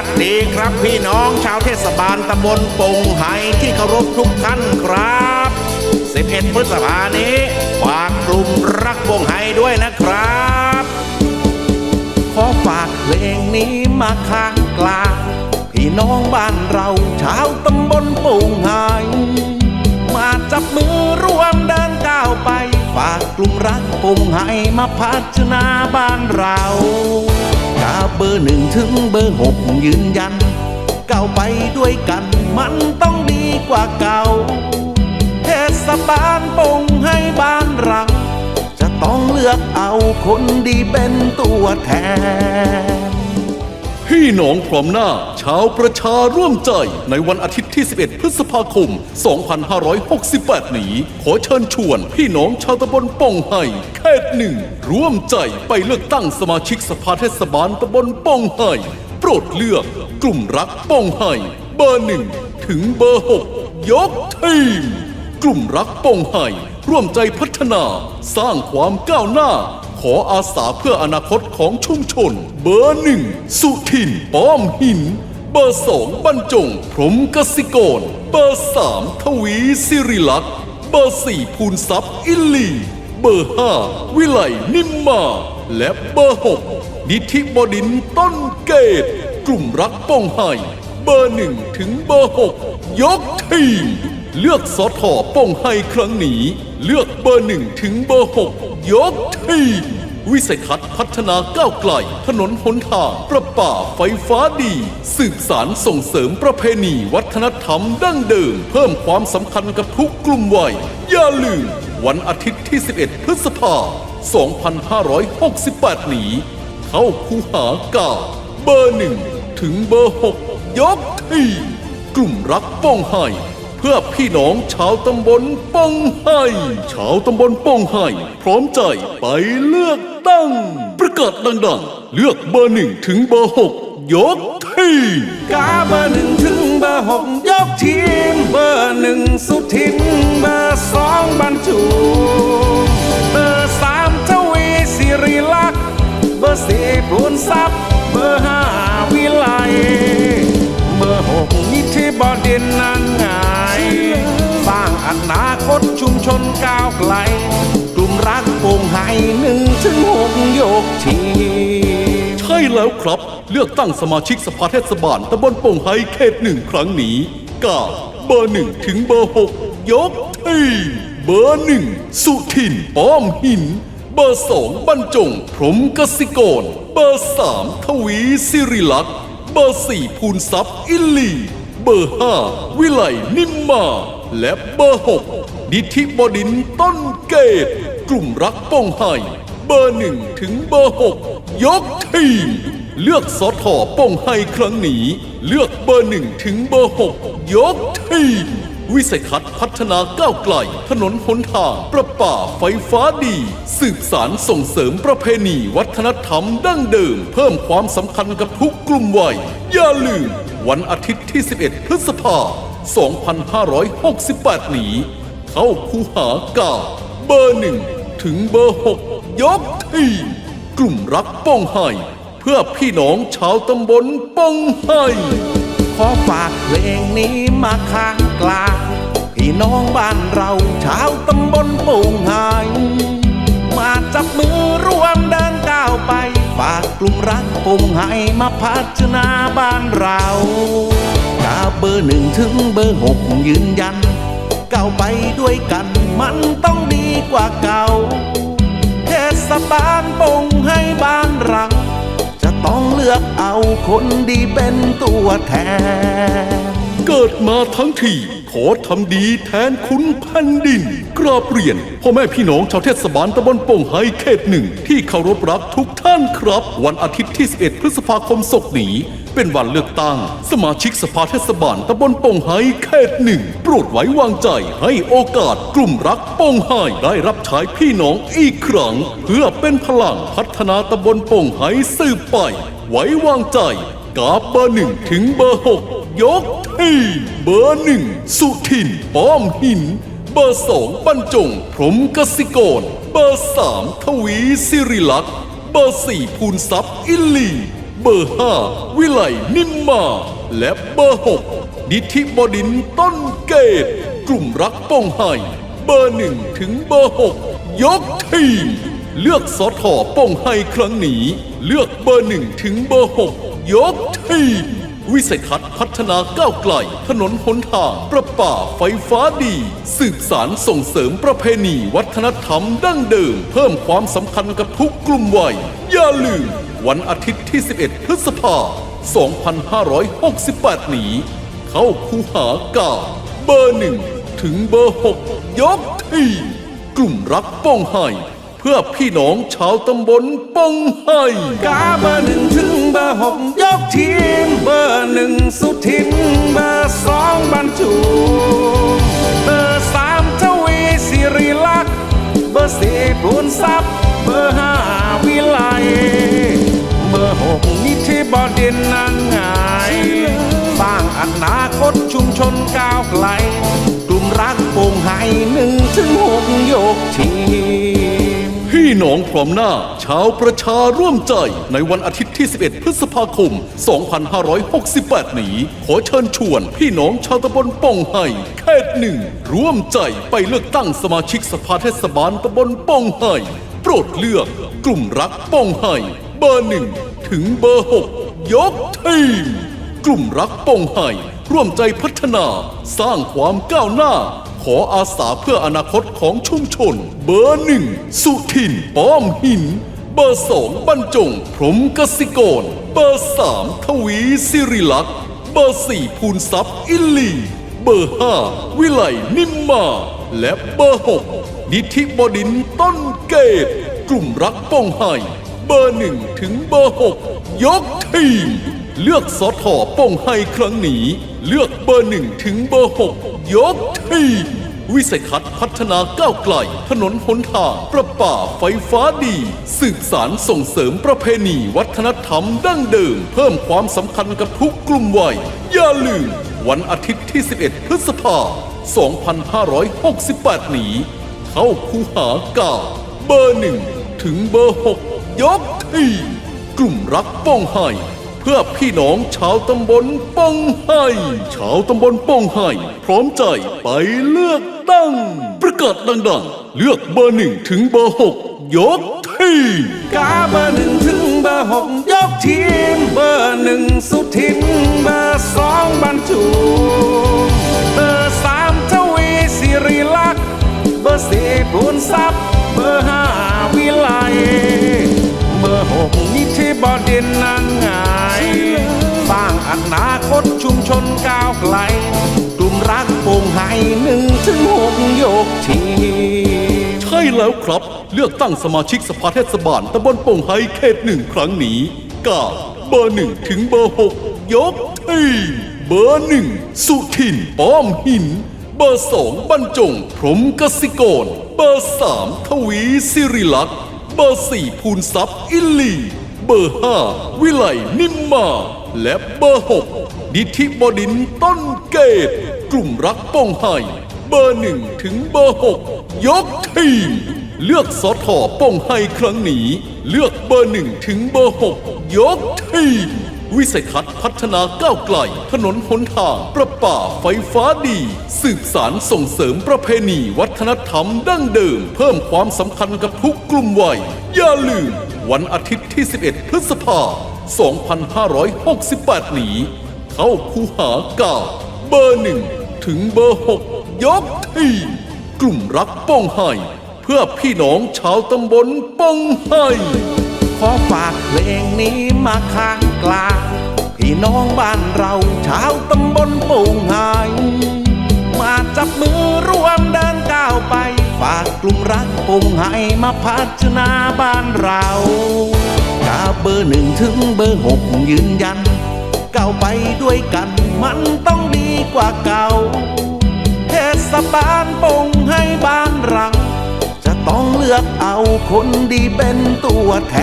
วัสดีครับพี่น้องชาวเทศบาลตำบลปงไห่ที่เคารพทุกท่านครับ 11 พฤษภานี้ฝากกลุ่มรักปงไห่ด้วยนะครับ ขอฝากเพลงนี้มาข้างกลางพี่น้องบ้านเราชาวตำบลปงไห่มาจับมือร่วมเดินก้าวไป ฝากกลุ่มรักปงไห่มาพัฒนาบ้านเราาเบอร์หนึ่งถึงเบอร์หกยืนยันก้าวไปด้วยกันมันต้องดีกว่าเก่า เทศบาลปงให้บ้านเราจะต้องเลือกเอาคนดีเป็นตัวแทน พี่น้องพร้อมหน้า ชาวประชาร่วมใจในวันอาทิตย์ที่ 11 พฤษภาคม 2568 นี้ ขอเชิญชวนพี่น้องชาวตำบลป่องไห่เขตหนึ่ง ร่วมใจไปเลือกตั้งสมาชิกสภาเทศบาลตำบลป่องไห่โปรดเลือกกลุ่มรักป่องไห่เบอร์หนึ่งถึงเบอร์หกยกทีม กลุ่มรักป่องไห่ร่วมใจพัฒนา สร้างความก้าวหน้า ขออาสาเพื่ออนาคตของชุมชน เบอร์หนึ่งสุทินป้อมหิน เบอร์สองบรรจง พรหมกสิกร เบอร์สามทวีสิริลักษ์เบอร์สี่ภูนทรัพย์อิลี เบอร์ห้าวิไลนิมมา และเบอร์หกนิธิบดินต้นเกต กลุ่มรักป้องไห่เบอร์หนึ่งถึงเบอร์หกยกทีม เลือกสอทอป้องไห้ครั้งนี้ เลือกเบอร์หนึ่งถึงเบอร์หกยกทีมวิสัยทัศน์พัฒนาก้าวไกล ถนนหนทาง ประป่าไฟฟ้าดี สืบสารส่งเสริมประเพณีวัฒนธรรมดั้งเดิม เพิ่มความสำคัญกับทุกกลุ่มวัย อย่าลืม วันอาทิตย์ที่ 11 พฤษภาคม2568 นี้ เข้าคูหากาเบอร์หนึ่งถึงเบอร์หกยกทีกลุ่มรักป้องไห่ เพื่อพี่น้องชาวตำบลป้องไห่ชาวตำบลป้องไห่พร้อมใจไปเลือกตั้ง ประกาศดังๆ เลือกเบอร์หนึ่งถึงเบอร์หกยกทีมกาเบอร์หนึ่งถึงเบอร์หกยกทีม เบอร์หนึ่งสุทินเบอร์สองบรรจุเบอร์สามทวีสิริลักษ์เบอร์สี่ปลูนทรัพย์เบอร์ห้าวิ แล้วครับ เลือกตั้งสมาชิกสภาเทศบาลตำบลโป่งไฮเขตหนึ่งครั้งนี้กาเบอร์หนึ่งถึงเบอร์หกยกทีมเบอร์หนึ่งสุทินป้อมหิน เบอร์สองบรรจงพรหมกสิกร เบอร์สามทวีสิริลักษ์เบอร์สี่ภูนทรัพย์อิลลี เบอร์ห้าวิไลนิมมา และเบอร์หกนิธิบดินต้นเกต กลุ่มรักป้องไห เบอร์หนึ่งถึงเบอร์หกยกทีม เลือกสอทอป้องไห้ครั้งนี้ เลือกเบอร์หนึ่งถึงเบอร์หกยกทีม วิสัยทัศน์พัฒนาก้าวไกล ถนนหนทาง ประป่าไฟฟ้าดี สืบสารส่งเสริมประเพณีวัฒนธรรมดั้งเดิม เพิ่มความสำคัญกับทุกกลุ่มวัย อย่าลืม วันอาทิตย์ที่ 11 พฤษภาคม2568 นี้ เข้าคูหากาเบอร์หนึ่งถึงเบอร์หก ยกทีกลุ่มรักป้องไห่เพื่อพี่น้องชาวตำบลป้องไห่ขอฝากเพลงนี้มาข้างกลางพี่น้องบ้านเราชาวตำบลโป่งไห่มาจับมือร่วมเดินก้าวไป ฝากกลุ่มรักโป่งไห่มาพัฒนาบ้านเรากาเบอร์หนึ่งถึงเบอร์หกยืนยันก้าวไปด้วยกันมันต้องดีกว่าเก่า ศบาลปงให้บ้านรัง จะต้องเลือกเอาคนดีเป็นตัวแทน เกิดมาทั้งที ขอทำดีแทนคุณแผ่นดิน กราบเรียนพ่อแม่พี่น้องชาวเทศบาลตำบลโป่งไฮเขตหนึ่งที่เคารพรักทุกท่านครับ วันอาทิตย์ที่ 11 พฤษภาคมศกนี้ เป็นวันเลือกตั้ง สมาชิกสภาเทศบาลตำบลโป่งไฮเขตหนึ่งโปรดไว้วางใจให้โอกาสกลุ่มรักโป่งไฮได้รับใช้พี่น้องอีกครั้ง เพื่อเป็นพลังพัฒนาตำบลโป่งไฮสืบไป ไว้วางใจกาเบอร์หนึ่งถึงเบอร์หก ยกทีมเบอร์หนึ่งสุทินป้อมหิน เบอร์สองบรรจง พรหมกสิกร เบอร์สามทวีสิริลักษ์เบอร์สี่ภูนทรัพย์อิลลี เบอร์5วิไลนิมมา และเบอร์6นิธิบดินต้นเกต กลุ่มรักปองไห้เบอร์1ถึงเบอร์6ยกทีม เลือกสอทอปองไห้ครั้งนี้ เลือกเบอร์1ถึงเบอร์6ยกทีม วิสัยทัศน์พัฒนาก้าวไกล ถนนหนทาง ประป่าไฟฟ้าดี สืบสารส่งเสริมประเพณี วัฒนธรรมดั้งเดิม เพิ่มความสำคัญกับทุกกลุ่มวัย อย่าลืม วันอาทิตย์ที่ 11 พฤษภาคม2568 นี้ เข้าคูหากาเบอร์หนึ่งถึงเบอร์6ยกทีกลุ่มรักป้องไห้ พื่อพี่น้องชาวตำบลปงไห้กาเบอร์หนึ่งถึงเบอร์หกยกทีม เบอร์หนึ่งสุทิน เบอร์สองบรรจุ เบอร์สามทวีสิริลักษ์เบอร์สี่พูนทรัพย์ เบอร์ห้าวิไลเบอร์หกนิธิบดินนางไงสร้างอนาคตชุมชนก้าวไกล กลุ่มรักโป่งไห้หนึ่งถึงหกยกที มพี่น้องพร้อมหน้า ชาวประชาร่วมใจ ในวันอาทิตย์ที่ 11 พฤษภาคม 2568 นี้ ขอเชิญชวน พี่น้องชาวตำบลป้องไห่เขตหนึ่ง ร่วมใจไปเลือกตั้งสมาชิกสภาเทศบาลตำบลป้องไห่โปรดเลือกกลุ่มรักป้องไห่เบอร์หนึ่งถึงเบอร์6ยกทีม กลุ่มรักป้องไห่ร่วมใจพัฒนา สร้างความก้าวหน้า ออาสาเพื่ออนาคตของชุมชน เบอร์หนึ่งสุทินป้อมหิน เบอร์สองบรรจง พรหมกสิกร เบอร์สามทวีสิริลักษ์เบอร์สี่ภูนทรัพย์อิลลี เบอร์ห้าวิไลนิมมา และเบอร์หกนิธิบดินต้นเกต กลุ่มรักป้องไห้เบอร์หนึ่งถึงเบอร์หกยกทีม เลือกสอทอป้องไห้ครั้งนี้ เลือกเบอร์หนึ่งถึงเบอร์หกยก ทีวิสัยทัศน์พัฒนาก้าวไกล ถนนหนทางประป่าไฟฟ้าดี สืบสารส่งเสริมประเพณี วัฒนธรรมดั้งเดิม เพิ่มความสำคัญกับทุกกลุ่มวัย อย่าลืม วันอาทิตย์ที่ 11 พฤษภาคม2568 นี้ เข้าคูหากาเบอร์หนึ่งถึงเบอร์6ยกทีกลุ่มรักป้องไห้ พี่น้องชาวตำบลป้องไห้ชาวตำบลป้องไห้พร้อมใจไปเลือกตั้ง ประกาศดังๆ เลือกเบอร์หนึ่งถึงเบอร์6ยกทีมกาเบอร์หนึ่งถึงเบอร์หกยกทีม เบอร์หนึ่งสุทินเบอร์สองบรรจุเบอร์สามทวีสิริลักษ์เบอร์สี่พูนทรัพย์ เบอร์ห้าวิไลเบอร์หกนิธิบดินนางงาง อนาคตชุมชนก้าวไกล กลุ่มรักโป่งไห้หนึ่งถึงหกยกทีใช่แล้วครับ เลือกตั้งสมาชิกสภาเทศบาลตำบลโป่งไฮเขตหนึ่งครั้งนี้กาเบอร์หนึ่งถึงเบอร์หกยกทีเบอร์หนึ่งสุทินป้อมหิน เบอร์สองบรรจง พรหมกสิกร เบอร์สามทวีสิริลักษ์เบอร์สี่ภูนทรัพย์อิลี เบอร์ห้าวิไลนิมมา และเบอร์หกนิธิบดินต้นเกต กลุ่มรักป้องไห้เบอร์หนึ่งถึงเบอร์หกยกทีม เลือกสอทอป้องไห้ครั้งนี้ เลือกเบอร์หนึ่งถึงเบอร์หกยกทีม วิสัยทัศน์พัฒนาก้าวไกล ถนนหนทาง ประป่าไฟฟ้าดี สืบสารส่งเสริมประเพณีวัฒนธรรมดั้งเดิม เพิ่มความสำคัญกับทุกกลุ่มวัย อย่าลืมวันอาทิตย์ที่ 11 พฤษภา 2568 นี้ เข้าคูหากาเบอร์หนึ่งถึงเบอร์หกยกทีกลุ่มรักป้องไห้เพื่อพี่น้องชาวตำบลป้องไห้ขอฝากเพลงนี้มาข้างกลาง พี่น้องบ้านเราชาวตำบลโป่งไฮมาจับมือร่วมเดินก้าวไป ฝากกลุ่มรักโป่งไฮมาพัฒนาบ้านเรา เบอร์หนึ่งถึงเบอร์หกยืนยันก้าวไปด้วยกันมันต้องดีกว่าเก่า เทศบาลปงให้บ้านรัง จะต้องเลือกเอาคนดีเป็นตัวแท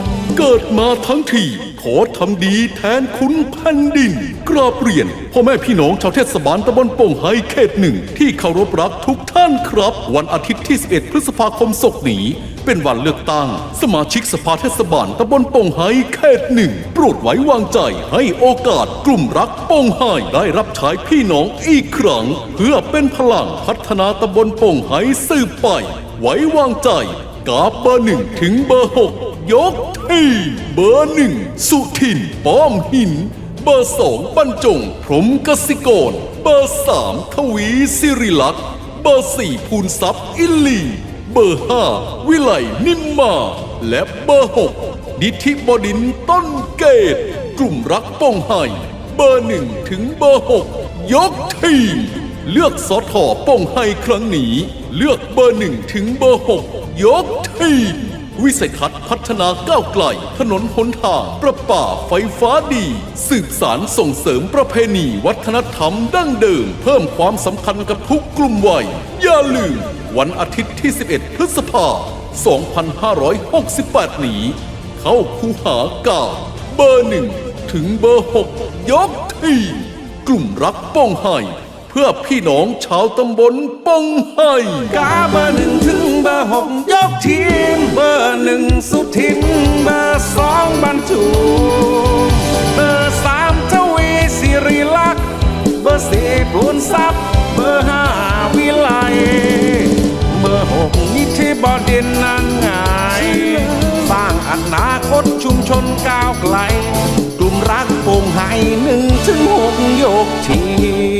น เกิดมาทั้งที อทำดีแทนคุณแผ่นดิน กราบเรียนพ่อแม่พี่น้องชาวเทศบาลตำบลโป่งไฮเขตหนึ่ง ที่เคารพรักทุกท่านครับ วันอาทิตย์ที่ 11 พฤษภาคมศกนี้ เป็นวันเลือกตั้ง สมาชิกสภาเทศบาลตำบลโป่งไฮเขตหนึ่งโปรดไว้วางใจให้โอกาสกลุ่มรักโป่งไฮได้รับใช้พี่น้องอีกครั้ง เพื่อเป็นพลังพัฒนาตำบลโป่งไฮสืบไป ไว้วางใจกาบเบอร์หนึ่งถึงเบอร์หก ยกทีเบอร์หนึ่งสุทินป้อมหิน เบอร์สองบรรจง พรหมกสิกร เบอร์สามทวีสิริลักษ์ เบอร์สี่ภูนทรัพย์อิลลีเบอร์ห้าวิไลนิมมา และเบอร์หกนิธิบดินต้นเกต กลุ่มรักป้องไห้เบอร์หนึ่งถึงเบอร์หกยกทีม เลือกสอทอป้องไห้ครั้งนี้ เลือกเบอร์หนึ่งถึงเบอร์หกยกทีม วิสัยทัศน์พัฒนาก้าวไกล ถนนหนทาง ประป่าไฟฟ้าดี สืบสารส่งเสริมประเพณีวัฒนธรรมดั้งเดิม เพิ่มความสำคัญกับทุกกลุ่มวัย อย่าลืม วันอาทิตย์ที่ 11 พฤษภาคม2568 นี้ เข้าคูหากาเบอร์หนึ่งถึงเบอร์หกยกทีกลุ่มรักป้องไห้ พื่อพี่น้องชาวตำบลปงไห้กาเบอร์หนึ่งถึงเบอร์หกยกทีม เบอร์หนึ่งสุทิน เบอร์สองบรรจุเบอร์สามทวีสิริลักษ์ เบอร์สี่พูนทรัพย์ เบอร์ห้าวิไล เบอร์หกนิธิบดินนางไงสร้างอนาคตชุมชนก้าวไกล กลุ่มรักโป่งไห้หนึ่งถึงหกยกที